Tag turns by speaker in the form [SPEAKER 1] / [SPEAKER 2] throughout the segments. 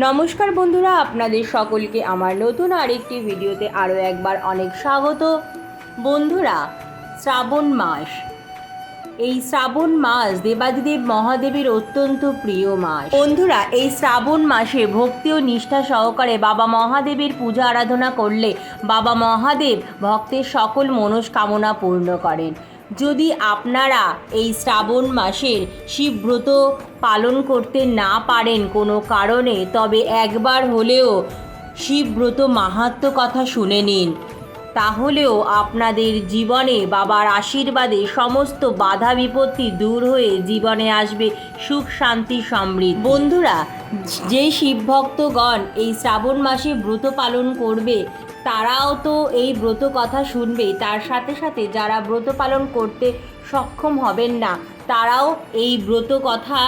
[SPEAKER 1] নমস্কার বন্ধুরা, আপনাদের সকলকে আমার নতুন আরেকটি ভিডিওতে আরও একবার অনেক স্বাগত। বন্ধুরা, শ্রাবণ মাস। এই শ্রাবণ মাস দেবাদিদেব মহাদেবের অত্যন্ত প্রিয় মাস। বন্ধুরা, এই শ্রাবণ মাসে ভক্তি ও নিষ্ঠা সহকারে বাবা মহাদেবের পূজা আরাধনা করলে বাবা মহাদেব ভক্তের সকল মনস্কামনা পূর্ণ করেন। যদি আপনারা এই শ্রাবণ মাসের শিবব্রত পালন করতে না পারেন কোনো কারণে, তবে একবার হলেও শিবব্রত মাহাত্ম্য কথা শুনে নিন। তাহলেও আপনাদের জীবনে বাবার আশীর্বাদে সমস্ত বাধা বিপত্তি দূর হয়ে জীবনে আসবে সুখ, শান্তি, সমৃদ্ধ। বন্ধুরা, যে শিবভক্তগণ এই শ্রাবণ মাসে ব্রত পালন করবে তারাও তো এই ব্রত কথা শুনবেই। তার সাথে সাথে যারা ব্রত পালন করতে সক্ষম হবেন না, তারাও এই ব্রত কথা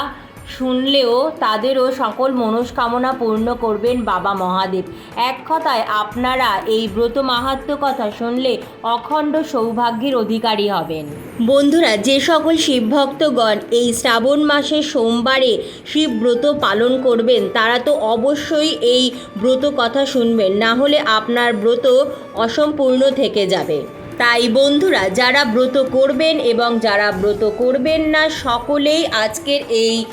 [SPEAKER 1] শুনলেও তাদেরও সকল মনস্কামনা পূর্ণ করবেন বাবা মহাদেব। এক কথায় আপনারা এই ব্রত মাহাত্ম্য কথা শুনলে অখণ্ড সৌভাগ্যের অধিকারী হবেন। বন্ধুরা, যে সকল শিবভক্তগণ এই শ্রাবণ মাসের সোমবারে শিব ব্রত পালন করবেন, তারা তো অবশ্যই এই ব্রত কথা শুনবেন। না হলে আপনার ব্রত অসম্পূর্ণ থেকে যাবে। তাই বন্ধুরা, যারা ব্রত করবেন এবং যারা ব্রত করবেন না, সকলেই আজকের এই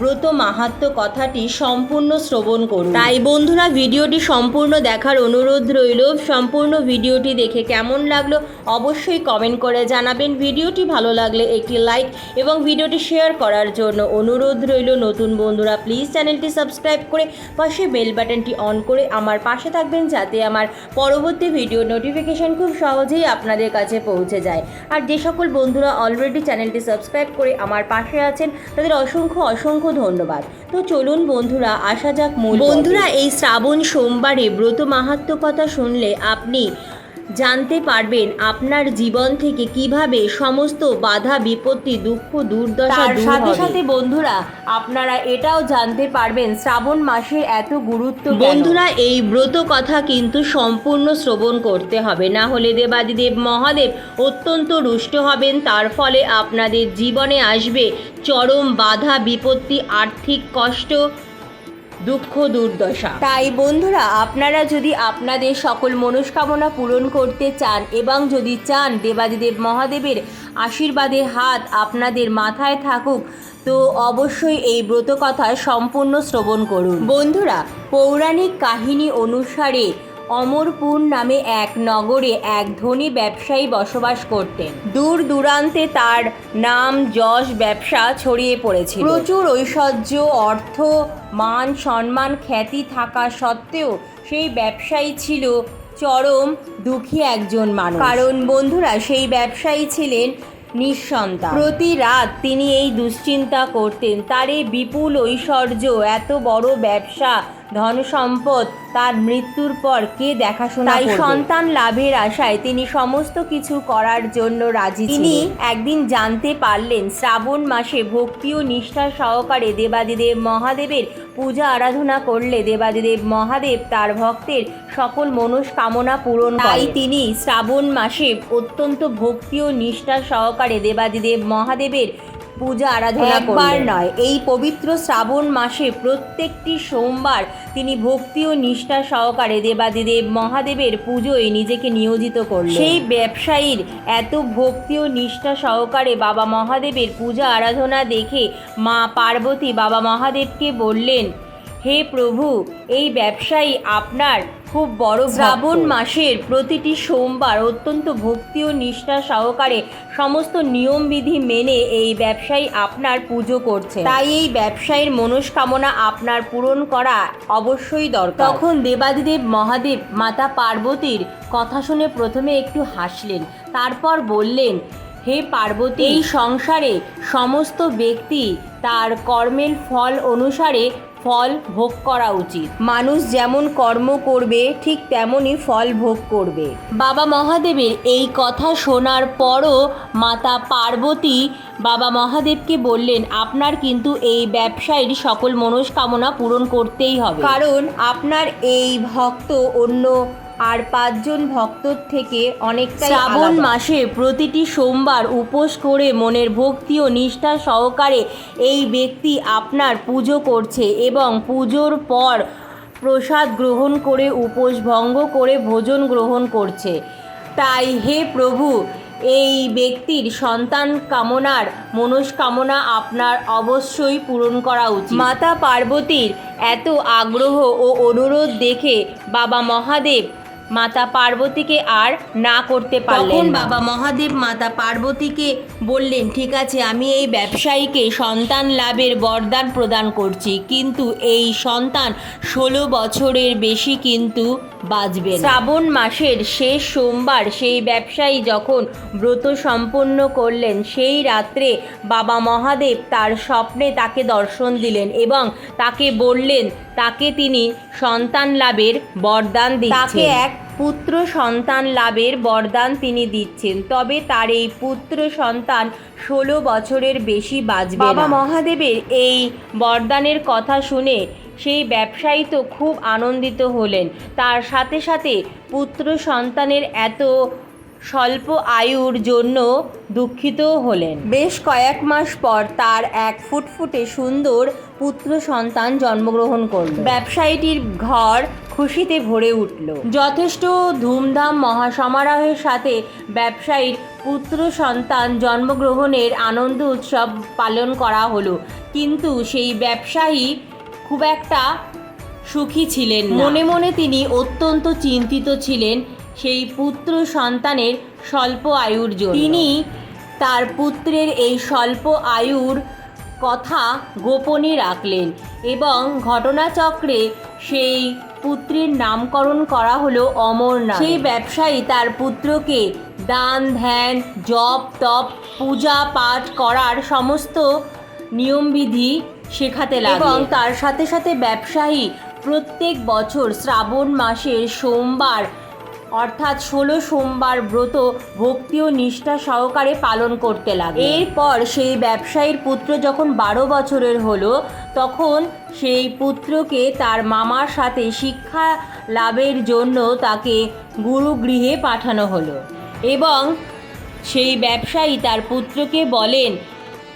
[SPEAKER 1] ব্রত মাহাত্ম্য কথাটি সম্পূর্ণ শ্রবণ করুন। তাই বন্ধুরা, ভিডিওটি সম্পূর্ণ দেখার অনুরোধ রইল। সম্পূর্ণ ভিডিওটি দেখে কেমন লাগল অবশ্যই কমেন্ট করে জানাবেন। ভিডিওটি ভালো লাগলে একটি লাইক এবং ভিডিওটি শেয়ার করার জন্য অনুরোধ রইল। নতুন বন্ধুরা, প্লিজ চ্যানেলটি সাবস্ক্রাইব করে পাশে বেল বাটনটি অন করে আমার পাশে থাকবেন যাতে আমার পরবর্তী ভিডিও নোটিফিকেশন খুব সহজেই আপনাদের কাছে পৌঁছে যায়। আর যে সকল বন্ধুরা অলরেডি চ্যানেলটি সাবস্ক্রাইব করে আমার পাশে আছেন, তাদের অসংখ্য অসংখ্য ধন্যবাদ। তো চলুন বন্ধুরা, আসা যাক মূল বন্ধুরা, এই শ্রাবণ সোমবারে ব্রত মাহাত্ম্য কথা শুনলে আপনি জানতে পারবেন আপনার জীবন থেকে কীভাবে সমস্ত বাধা বিপত্তি দুঃখ দুর্দশা
[SPEAKER 2] তার সাথে সাথে বন্ধুরা আপনারা এটাও জানতে পারবেন শ্রাবণ মাসের এত গুরুত্ব
[SPEAKER 1] বন্ধুরা এই ব্রত কথা কিন্তু সম্পূর্ণ শ্রবণ করতে হবে। না হলে দেবাদিদেব মহাদেব অত্যন্ত রুষ্ট হবেন। তার ফলে আপনাদের জীবনে আসবে চরম বাধা বিপত্তি আর্থিক কষ্ট দুঃখ দুর্দশা।
[SPEAKER 2] তাই বন্ধুরা, আপনারা যদি আপনাদের সকল মনস্কামনা পূরণ করতে চান এবং যদি চান দেবাদিদেব মহাদেবের আশীর্বাদের হাত আপনাদের মাথায় থাকুক, তো অবশ্যই এই ব্রত কথা সম্পূর্ণ শ্রবণ করুন। বন্ধুরা, পৌরাণিক কাহিনী অনুসারে অমরপুর নামে এক নগরে এক ধনী ব্যবসায়ী বসবাস করতেন। দূর দূরান্তে তার নাম যশ ব্যবসা ছড়িয়ে পড়েছিল। প্রচুর ঐশ্বর্য, অর্থ, মান, সম্মান, খ্যাতি থাকা সত্ত্বেও সেই ব্যবসায়ী ছিল চরম দুঃখী একজন মানুষ। কারণ বন্ধুরা, সেই ব্যবসায়ী ছিলেন নিঃসন্তান। প্রতি রাত তিনি এই দুশ্চিন্তা করতেন। তার এই বিপুল ঐশ্বর্য এত বড় ব্যবসা ধন সম্পদ তার মৃত্যুর পর কে দেখাশোনা তাই সন্তান লাভের আশায় তিনি সমস্ত কিছু করার জন্য রাজি তিনি একদিন জানতে পারলেন শ্রাবণ মাসে ভক্তি ও নিষ্ঠা সহকারে দেবাদিদেব মহাদেবের পূজা আরাধনা করলে দেবাদিদেব মহাদেব তার ভক্তের সকল মনস্কামনা পূরণ তাই তিনি শ্রাবণ মাসে অত্যন্ত ভক্তি ও নিষ্ঠা সহকারে দেবাদিদেব মহাদেবের পূজা আরাধনা একবার নয় এই পবিত্র শ্রাবণ মাসে প্রত্যেকটি সোমবার তিনি ভক্তি ও নিষ্ঠা সহকারে দেবাদিদেব মহাদেবের পুজোয় নিজেকে নিয়োজিত করলেন। সেই ব্যবসায়ীর এত ভক্তি ও নিষ্ঠা সহকারে বাবা মহাদেবের পূজা আরাধনা দেখে মা পার্বতী বাবা মহাদেবকে বললেন হে প্রভু এই ব্যবসায়ী আপনার খুব বড় শ্রাবণ মাসের প্রতিটি সোমবার অত্যন্ত ভক্তি ও নিষ্ঠা সহকারে সমস্ত নিয়মবিধি মেনে এই ব্যবসায়ী আপনার পুজো করছে তাই এই ব্যবসায়ীর মনস্কামনা আপনার পূরণ করা অবশ্যই দরকার। তখন দেবাদিদেব মহাদেব মাতা পার্বতীর কথা শুনে প্রথমে একটু হাসলেন। তারপর বললেন হে পার্বতী এই সংসারে সমস্ত ব্যক্তি তার কর্মের ফল অনুসারে ফল ভোগ করা উচিত। মানুষ যেমন কর্ম করবে, ঠিক তেমনই ফল ভোগ করবে। বাবা মহাদেবের এই কথা শোনার পরও মাতা পার্বতী বাবা মহাদেবকে বললেন, আপনার কিন্তু এই ব্যবসায়ীর সকল মনস্কামনা পূরণ করতেই হবে। কারণ আপনার এই ভক্ত অন্য আর পাঁচজন ভক্তর থেকে অনেকটাই
[SPEAKER 1] শ্রাবণ মাসে প্রতিটি সোমবার উপোস করে মনের ভক্তি ও নিষ্ঠা সহকারে এই ব্যক্তি আপনার পুজো করছে এবং পুজোর পর প্রসাদ গ্রহণ করে উপোস ভঙ্গ করে ভোজন গ্রহণ করছে। তাই হে প্রভু এই ব্যক্তির সন্তান কামনার মনস্কামনা আপনার অবশ্যই পূরণ করা উচিত।
[SPEAKER 2] মাতা পার্বতীর এত আগ্রহ ও অনুরোধ দেখে বাবা মহাদেব মাতা পার্বতীকে আর না করতে পারলেন
[SPEAKER 1] বাবা মহাদেব মাতা পার্বতীকে বললেন ঠিক আছে আমি এই ব্যবসায়ীকে সন্তান লাভের বরদান প্রদান করছি কিন্তু এই সন্তান ষোলো বছরের বেশি কিন্তু বাঁচবে
[SPEAKER 2] শ্রাবণ মাসের শেষ সোমবার সেই ব্যবসায়ী যখন ব্রত সম্পন্ন করলেন সেই রাত্রে বাবা মহাদেব তার স্বপ্নে তাকে দর্শন দিলেন এবং তাকে বললেন তাকে তিনি সন্তান লাভের বরদান দিচ্ছেন। তাকে এক পুত্র সন্তান লাভের বরদান তিনি দিচ্ছেন। তবে তার এই পুত্র সন্তান ষোলো বছরের বেশি বাঁচবে বাবা মহাদেবের এই বরদানের কথা শুনে সেই ব্যবসায়ী তো খুব আনন্দিত হলেন। তার সাথে সাথে পুত্র সন্তানের এত স্বল্প আয়ুর জন্য দুঃখিত হলেন। বেশ কয়েক মাস পর তার এক ফুটফুটে সুন্দর পুত্র সন্তান জন্মগ্রহণ করল। ব্যবসায়ীটির ঘর খুশিতে ভরে উঠল।
[SPEAKER 1] যথেষ্ট ধুমধাম মহাসমারোহের সাথে ব্যবসায়ীর পুত্র সন্তান জন্মগ্রহণের আনন্দ উৎসব পালন করা হলো। কিন্তু সেই ব্যবসায়ী খুব একটা সুখী ছিলেন মনে মনে তিনি অত্যন্ত চিন্তিত ছিলেন সেই পুত্র সন্তানের স্বল্প আয়ুর জন্য। তিনি তার পুত্রের এই স্বল্প আয়ুর কথা গোপনে রাখলেন এবং ঘটনাচক্রে সেই পুত্রের নামকরণ করা হলো অমর নামে সেই ব্যবসায়ী তার পুত্রকে দান, ধ্যান, জপ, তপ, পূজা পাঠ করার সমস্ত নিয়মবিধি শেখাতে লাগলেন। এবং তার সাথে সাথে ব্যবসায়ী প্রত্যেক বছর শ্রাবণ মাসের সোমবার অর্থাৎ ষোলো সোমবার ব্রত ভক্তি ও নিষ্ঠা সহকারে পালন করতে লাগে। এরপর সেই ব্যবসায়ীর পুত্র যখন বারো বছরের হলো, তখন সেই পুত্রকে তার মামার সাথে শিক্ষা লাভের জন্য তাকে গুরুগৃহে পাঠানো হলো। এবং সেই ব্যবসায়ী তার পুত্রকে বলেন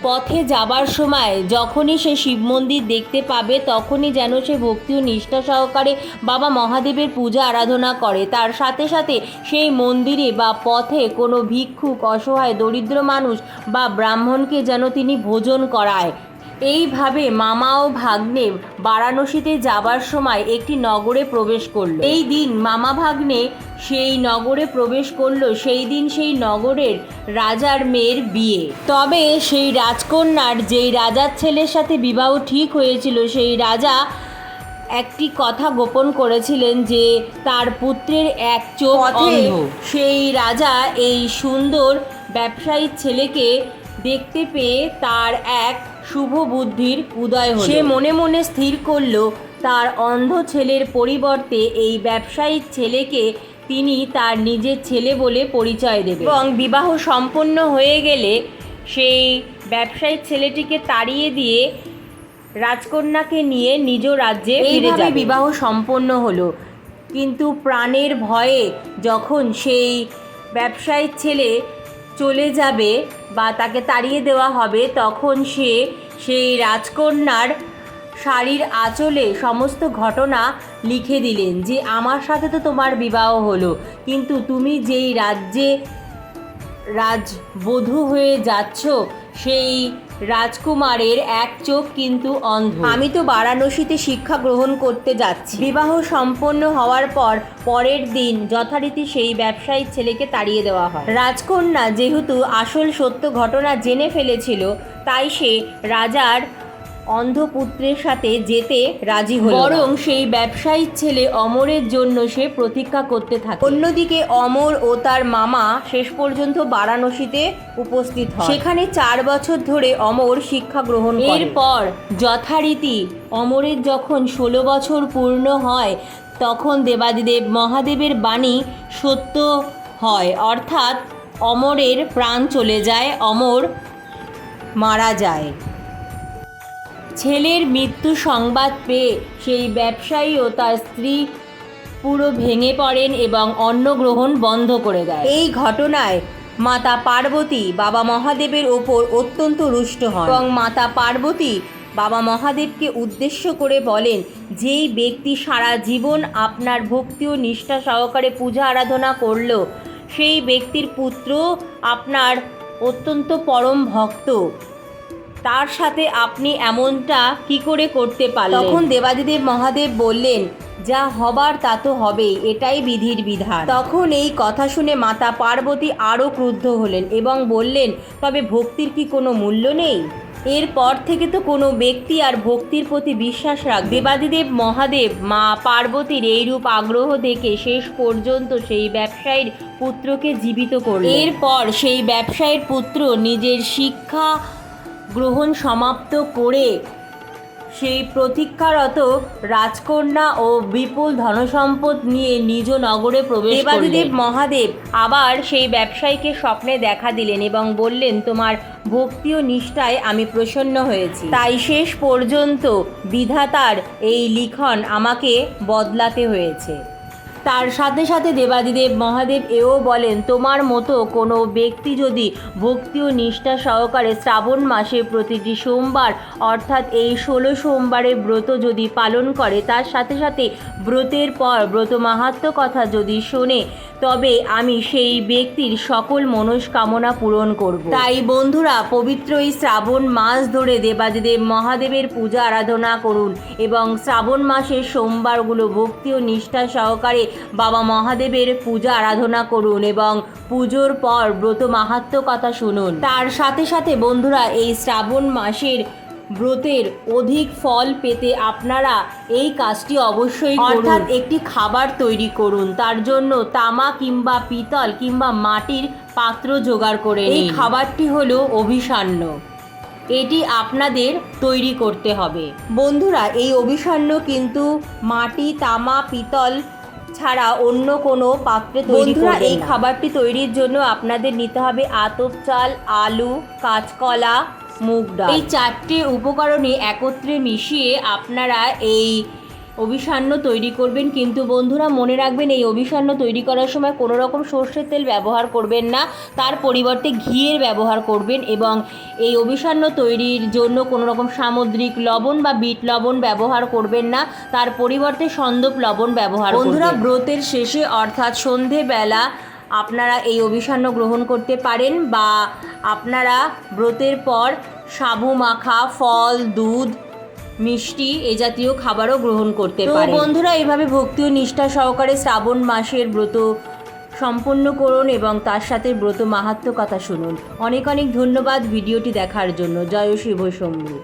[SPEAKER 1] পথে যাবার সময় যখনই সে শিব মন্দির দেখতে পাবে, তখনই যেন সে ভক্তি ও নিষ্ঠা সহকারে বাবা মহাদেবের পূজা আরাধনা করে। তার সাথে সাথে সেই মন্দিরে বা পথে কোনো ভিক্ষুক, অসহায়, দরিদ্র মানুষ বা ব্রাহ্মণকে যেন তিনি ভোজন করায়। এইভাবে মামা ও ভাগ্নে বারাণসীতে যাবার সময় একটি নগরে প্রবেশ করল। এই দিন মামা ভাগ্নে সেই নগরে প্রবেশ করল সেই দিন সেই নগরের রাজার মেয়ের বিয়ে। তবে সেই রাজকন্যার যেই রাজার ছেলের সাথে বিবাহ ঠিক হয়েছিল সেই রাজা একটি কথা গোপন করেছিলেন যে তার পুত্রের এক চোখ সেই রাজা এই সুন্দর ব্যবসায়ীর ছেলেকে দেখতে পেয়ে তার এক শুভ বুদ্ধির উদয় হলো। সে মনে মনে স্থির করল তার অন্ধ ছেলের পরিবর্তে এই ব্যবসায়ীর ছেলেকে তিনি তার নিজের ছেলে বলে পরিচয় দেবে
[SPEAKER 2] এবং বিবাহ সম্পন্ন হয়ে গেলে সেই ব্যবসায়ী ছেলেটিকে তাড়িয়ে দিয়ে রাজকন্যাকে নিয়ে নিজ রাজ্যে ফিরে যাবে।
[SPEAKER 1] বিবাহ সম্পন্ন হলো। কিন্তু প্রাণের ভয়ে যখন সেই ব্যবসায়ীর ছেলে চলে যাবে বা তাকে তাড়িয়ে দেওয়া হবে, তখন সে সেই রাজকন্যার শাড়ির আঁচলে সমস্ত ঘটনা লিখে দিলেন যে, আমার সাথে তো তোমার বিবাহ হলো, কিন্তু তুমি যেই রাজ্যে রাজবধূ হয়ে যাচ্ছ সেই রাজকুমারের এক চোখ কিন্তু অন্ধ।
[SPEAKER 2] আমি তো বারাণসীতে শিক্ষা গ্রহণ করতে যাচ্ছি। বিবাহ সম্পন্ন হওয়ার পর পরের দিন যথারীতি সেই ব্যবসায়ী ছেলেকে তাড়িয়ে দেওয়া হয়। রাজকন্যা যেহেতু আসল সত্য ঘটনা জেনে ফেলেছিল তাই সে রাজার অন্ধপুত্রের সাথে যেতে রাজি হল
[SPEAKER 1] বরং সেই ব্যবসায়ীর ছেলে অমরের জন্য সে প্রতীক্ষা করতে থাকে।
[SPEAKER 2] অন্যদিকে অমর ও তার মামা শেষ পর্যন্ত বারাণসীতে উপস্থিত হয়। সেখানে চার বছর ধরে অমর শিক্ষা গ্রহণ
[SPEAKER 1] এরপর যথারীতি অমরের যখন ষোলো বছর পূর্ণ হয় তখন দেবাদিদেব মহাদেবের বাণী সত্য হয়। অর্থাৎ অমরের প্রাণ চলে যায় অমর মারা যায়। ছেলের মৃত্যু সংবাদ পেয়ে সেই ব্যবসায়ী ও তার স্ত্রী
[SPEAKER 2] পুরো ভেঙে পড়েন এবং অন্ন গ্রহণ বন্ধ করে দেয়।
[SPEAKER 1] এই ঘটনায় মাতা পার্বতী বাবা মহাদেবের ওপর অত্যন্ত রুষ্ট হন এবং মাতা পার্বতী বাবা মহাদেবকে উদ্দেশ্য করে বলেন, যেই ব্যক্তি সারা জীবন আপনার ভক্তি ও নিষ্ঠা সহকারে পূজা আরাধনা করল, সেই ব্যক্তির পুত্র আপনার অত্যন্ত পরম ভক্ত। তার সাথে আপনি এমনটা কি করে করতে পারলেন? তখন দেবাদিদেব মহাদেব বললেন, যা হবার তা তো হবেই, এটাই বিধির বিধান। তখন এই কথা শুনে মাতা পার্বতী আরও ক্রুদ্ধ হলেন এবং বললেন, তবে ভক্তির কি কোনো মূল্য নেই? এরপর থেকে তো কোনো ব্যক্তি আর ভক্তির প্রতি বিশ্বাস রাখ দেবাদিদেব মহাদেব, মা পার্বতীর এইরূপ আগ্রহ দেখে শেষ পর্যন্ত সেই ব্যবসায়ীর পুত্রকে জীবিত করলেন। এরপর সেই ব্যবসায়ীর পুত্র নিজের শিক্ষা গ্রহণ সমাপ্ত করে সেই প্রতীক্ষারত রাজকন্যা ও বিপুল ধনসম্পদ নিয়ে নিজ নগরে প্রবেশ দেবাদিদেব মহাদেব আবার সেই ব্যবসায়ীকে স্বপ্নে দেখা দিলেন এবং বললেন, তোমার ভক্তি ও নিষ্ঠায় আমি প্রসন্ন হয়েছি। তাই শেষ পর্যন্ত বিধাতার এই লিখন আমাকে বদলাতে হয়েছে। তার সাথে সাথে দেবাদিদেব মহাদেব এও বলেন, তোমার মতো কোনো ব্যক্তি যদি ভক্তি ও নিষ্ঠা সহকারে শ্রাবণ মাসে প্রতিটি সোমবার, অর্থাৎ এই ষোলো সোমবারে ব্রত যদি পালন করে, তার সাথে সাথে ব্রতের পর ব্রত মাহাত্ম কথা যদি শোনে তবে আমি সেই ব্যক্তির সকল মনস্কামনা পূরণ করব। তাই বন্ধুরা, পবিত্র এই শ্রাবণ মাস ধরে দেবাদিদেব মহাদেবের পূজা আরাধনা করুন এবং শ্রাবণ মাসের সোমবারগুলো ভক্তি ও নিষ্ঠা সহকারে বাবা মহাদেবের পূজা আরাধনা করুন এবং পুজোর পর ব্রত মাহাত্ম কথা শুনুন। তার সাথে সাথে বন্ধুরা, এই শ্রাবণ মাসের ব্রতের অধিক ফল পেতে আপনারা এই কাজটি অবশ্যই অর্থাৎ একটি খাবার তৈরি করুন। তার জন্য তামা কিংবা পিতল কিংবা মাটির পাত্র জোগাড় করে এই খাবারটি হলো অভিসান্ন এটি আপনাদের তৈরি করতে হবে। বন্ধুরা এই অভিসান্ন কিন্তু মাটি তামা পিতল ছাড়া অন্য কোনো পাত্রে তৈরি
[SPEAKER 2] বন্ধুরা,
[SPEAKER 1] এই
[SPEAKER 2] এই
[SPEAKER 1] খাবারটি তৈরির জন্য আপনাদের নিতে হবে আতপ চাল আলু কাঁচকলা মুগ ডাল।
[SPEAKER 2] এই চারটে উপকরণে একত্রে মিশিয়ে আপনারা এই অভিসান্ন তৈরি করবেন। কিন্তু বন্ধুরা মনে রাখবেন এই অভিসান্ন তৈরি করার সময় কোনো রকম সর্ষের তেল ব্যবহার করবেন না। তার পরিবর্তে ঘিয়ের ব্যবহার করবেন এবং এই অভিসান্ন তৈরির জন্য কোনো রকম সামুদ্রিক লবণ বা বিট লবণ ব্যবহার করবেন না। তার পরিবর্তে সন্দপ লবণ ব্যবহার বন্ধুরা ব্রতের শেষে অর্থাৎ সন্ধেবেলা আপনারা এই অভিসান্ন গ্রহণ করতে পারেন বা আপনারা ব্রতের পর সাবু মাখা ফল দুধ মিষ্টি এ জাতীয় খাবারও গ্রহণ করতে পারেন। বন্ধুরা এইভাবে ভক্তি ও নিষ্ঠা সহকারে শ্রাবণ মাসের ব্রত সম্পন্ন করুন এবং তার সাথে ব্রত মাহাত্ম কথা শুনুন। অনেক অনেক ধন্যবাদ ভিডিওটি দেখার জন্য। জয় শিব শম্ভু